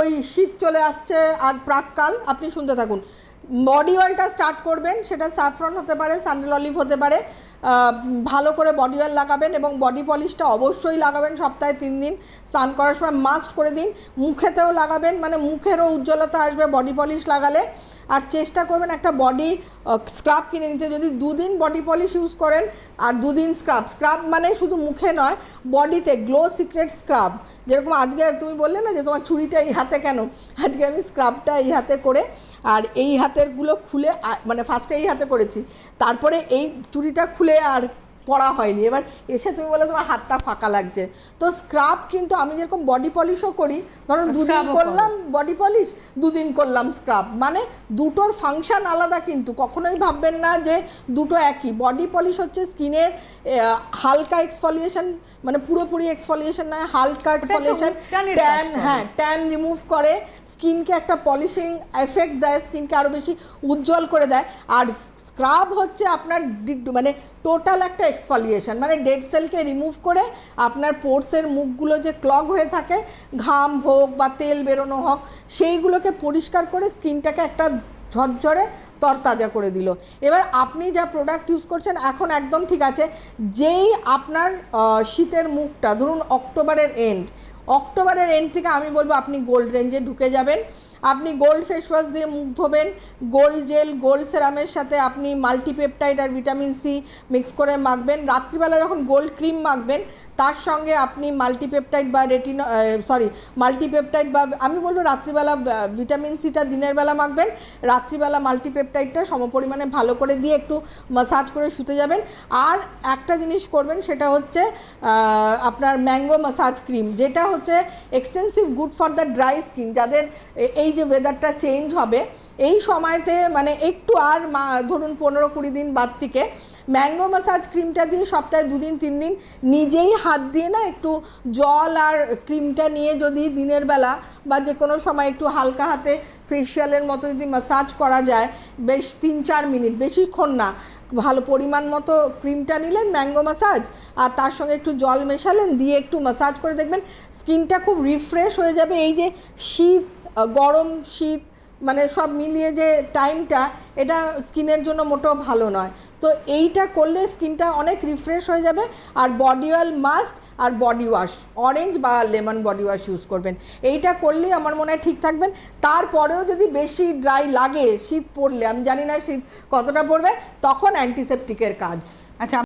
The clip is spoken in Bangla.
ওই শীত চলে আসছে আর প্রাককাল, আপনি শুনতে থাকুন। বডি অয়েলটা স্টার্ট করবেন, সেটা স্যাফরন হতে পারে, স্যান্ডেল অলিভ হতে পারে। ভালো করে বডি অয়েল লাগাবেন এবং বডি পলিশটা অবশ্যই লাগাবেন সপ্তাহে তিন দিন। স্নান করার সময় মাস্ট করে দিন। মুখেতেও লাগাবেন মানে মুখেরও উজ্জ্বলতা আসবে বডি পলিশ লাগালে। আর চেষ্টা করবেন একটা বডি স্ক্রাব কিনে নিতে। যদি দুদিন বডি পলিশ ইউজ করেন, আর দুদিন স্ক্রাব স্ক্রাব মানে শুধু মুখে নয়, বডিতে গ্লো সিক্রেট স্ক্রাব। যেরকম আজকে তুমি বললে না যে তোমার ছুরিটা এই হাতে কেন? আজকে আমি স্ক্রাবটা এই হাতে করে, আর এই হাতেরগুলো খুলে মানে ফার্স্টে এই হাতে করেছি। তারপরে এই চুড়িটা খুলে আর পড়া হয়নি। এবার এসে তুমি বলে তোমার হাতটা ফাঁকা লাগছে। তো স্ক্রাব কিন্তু আমি যেরকম বডি পলিশও করি ধরুন দুদিন করলাম বডি পলিশ দুদিন করলাম স্ক্রাব মানে দুটোর ফাংশন আলাদা কিন্তু কখনোই ভাববেন না যে দুটো একই। বডি পলিশ হচ্ছে স্কিনের হালকা এক্সফলিয়েশন মানে পুরোপুরি এক্সফলিয়েশন নয় হালকা এক্সফলিয়েশন ট্যান হ্যাঁ ট্যান রিমুভ করে স্কিনকে একটা পলিশিং এফেক্ট দেয় স্কিনকে আরও বেশি উজ্জ্বল করে দেয়। আর স্ক্রাব হচ্ছে আপনার মানে টোটাল একটা এক্সফলিয়েশন মানে ডেড সেলকে রিমুভ করে আপনার পোর্সের মুখগুলো যে ক্লগ হয়ে থাকে, ঘাম হোক বা তেল বেরোনো হোক, সেইগুলোকে পরিষ্কার করে স্কিনটাকে একটা ঝরঝরে তরতাজা করে দিল। এবার আপনি যা প্রোডাক্ট ইউজ করছেন, এখন একদম ঠিক আছে। যেই আপনার শীতের মুখটা, ধরুন অক্টোবরের এন্ড অক্টোবরের এন্ড থেকে আমি বলব আপনি গোল্ড রেঞ্জে ঢুকে যাবেন। আপনি গোল্ড ফেস ওয়াশ দিয়ে মুখ ধোবেন গোল্ড জেল গোল্ড সেরামের সাথে আপনি মাল্টিপেপটাইড আর ভিটামিন সি মিক্স করে মাখবেন। রাত্রিবেলা যখন গোল্ড ক্রিম মাখবেন, তার সঙ্গে আপনি মাল্টিপেপটাইড বা রেটিনো সরি মাল্টিপেপটাইড বা, আমি বলব রাত্রিবেলা ভিটামিন সিটা দিনের বেলা মাখবেন। রাত্রিবেলা মাল্টিপেপটাইডটা সমপরিমাণে ভালো করে দিয়ে একটু মাসাজ করে শুতে যাবেন। আর একটা জিনিস করবেন, সেটা হচ্ছে আপনার ম্যাঙ্গো মাসাজ ক্রিম যেটা হচ্ছে extensive good for the dry skin যাদের এ- এই যে ওয়েদারটা চেঞ্জ হবে, এই সময়তে মানে একটু আর ধরুন পনেরো কুড়ি দিন বাদ থেকে ম্যাঙ্গো মাসাজ ক্রিমটা দিয়ে সপ্তাহে দুদিন, তিন দিন নিজেই হাত দিয়ে না একটু জল আর ক্রিমটা নিয়ে যদি দিনের বেলা বা যে কোনো সময় একটু হালকা হাতে ফেসিয়ালের মতো যদি মাসাজ করা যায়, বেশ তিন চার মিনিট, বেশিক্ষণ না। ভালো পরিমাণ মতো ক্রিমটা নিলেন ম্যাঙ্গো মাসাজ আর তার সঙ্গে একটু জল মেশালেন, দিয়ে একটু মাসাজ করে দেখবেন স্কিনটা খুব রিফ্রেশ হয়ে যাবে। এই যে শীত গরম, শীত মানে সব মিলিয়ে যে টাইমটা এটা স্কিনের জন্য মোটেও ভালো নয়। তো এইটা করলে স্কিনটা অনেক রিফ্রেশ হয়ে যাবে, আর বডি অয়েল মাস্ট আর বডি ওয়াশ অরেঞ্জ বা লেমন বডি ওয়াশ ইউজ করবেন। এইটা করলেই আমার মনে হয় ঠিক থাকবেন তারপরেও যদি বেশি ড্রাই লাগে, শীত পড়লে, আমি জানি না শীত কতটা পড়বে, তখন অ্যান্টিসেপটিকের কাজ। আচ্ছা